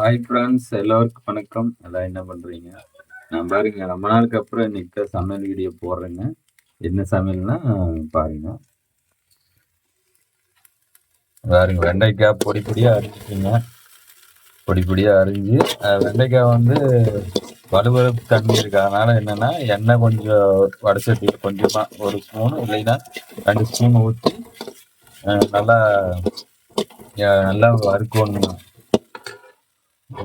Hi friends எல்லோருக்கும் வணக்கம். எல்லாம் என்ன பண்ணுறீங்க நான் பாருங்க ரொம்ப நாளுக்கு அப்புறம் இன்னைக்கு தான் சமையல் வீடியோ போடுறேங்க. என்ன சமையல்னா பாருங்க. பாருங்க வெண்டைக்காய் பொடி பொடியாக அரிஞ்சிட்டுங்க. பொடி பொடியாக அரிஞ்சு வெண்டைக்காய் வந்து வலுவலுப்பு தண்ணி இருக்கிறதுனால என்னென்னா எண்ணெய் கொஞ்சம் வடசட்டி கொஞ்சமாக ஒரு ஸ்பூன் இல்லைன்னா ரெண்டு ஸ்பூன் ஊற்றி நல்லா நல்லா வறுக்கணுங்க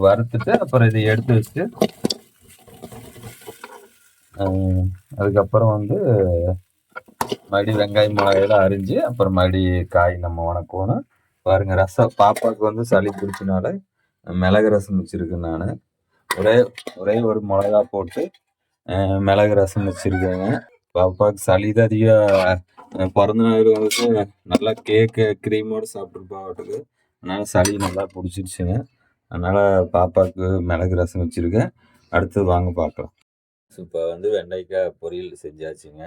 வறுத்துட்டு அப்புறம் இதை எடுத்து வச்சுட்டு அதுக்கப்புறம் வந்து மறுபடி வெங்காயம் மிளகாயெல்லாம் அரிஞ்சு அப்புறம் மறுபடி காய் நம்ம வணக்கணும். பாருங்க ரசம் பாப்பாவுக்கு வந்து சளி பிடிச்சனால மிளகு ரசம் வச்சிருக்கேன் நான். ஒரே ஒரே ஒரு மிளகா போட்டு மிளகு ரசம் வச்சிருக்கேங்க. பாப்பாவுக்கு சளி தான் அதிகம். பிறந்த நாள் வந்து நல்லா கேக்கு க்ரீமோடு சாப்பிட்ருப்பாட்டுக்கு அதனால சளி நல்லா பிடிச்சிருச்சுங்க. அதனால் பாப்பாவுக்கு மிளகு ரசம் வச்சுருக்கேன். அடுத்து வாங்க பார்க்கலாம். இப்போ வந்து வெண்டைக்காய் பொரியல் செஞ்சாச்சுங்க.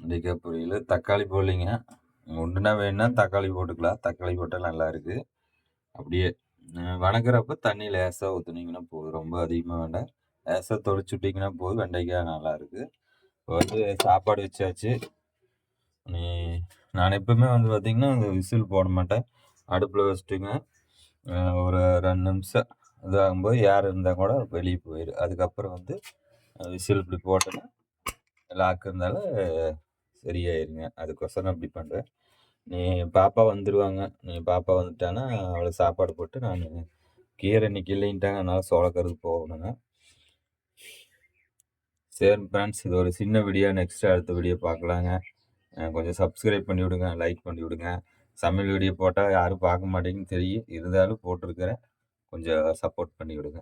வெண்டைக்காய் பொரியல் தக்காளி போடலைங்க. ஒன்றுனா வேணும்னா தக்காளி போட்டுக்கலாம். தக்காளி போட்டால் நல்லா இருக்கு. அப்படியே வணக்கிறப்ப வணங்குறப்ப தண்ணி லேசாக ஊற்றுனீங்கன்னா போதும். ரொம்ப அதிகமாக வேண்டாம். லேசாக தொளிச்சு விட்டிங்கன்னா போதும். வெண்டைக்காய் நல்லாயிருக்கு இப்போ வந்து சாப்பாடு வச்சாச்சு. நீ நான் எப்பவுமே வந்து பார்த்தீங்கன்னா அந்த விசில் போட மாட்டேன். அடுப்பில் வச்சுட்டுங்க. ஒரு ரெண்டு நிமிஷம் இதாகும்போது யார் இருந்தால் கூட வெளியே போயிடும் அதுக்கப்புறம் வந்து விசில் இப்படி போட்டேன்னா லாக் இருந்தால சரியாயிருங்க. அதுக்கொசரம் அப்படி பண்ணுறேன் நீ பாப்பா வந்துடுவாங்க நீ பாப்பா வந்துட்டான்னா அவளை சாப்பாடு போட்டு நான் கீரை இன்னைக்கு இல்லைன்ட்டாங்க. அதனால் சோளக்கருக்கு போகணுங்க. சரி ஃப்ரெண்ட்ஸ் இது ஒரு சின்ன வீடியோ நெக்ஸ்ட் அடுத்த வீடியோ பார்க்கலாங்க. கொஞ்சம் சப்ஸ்கிரைப் பண்ணி விடுங்க லைக் பண்ணி விடுங்க சமையல் வீடியோ போட்டால் யாரும் பார்க்க மாட்டேங்குன்னு தெரியும். இருந்தாலும் போட்டிருக்கிறேன். கொஞ்சம் சப்போர்ட் பண்ணி விடுங்க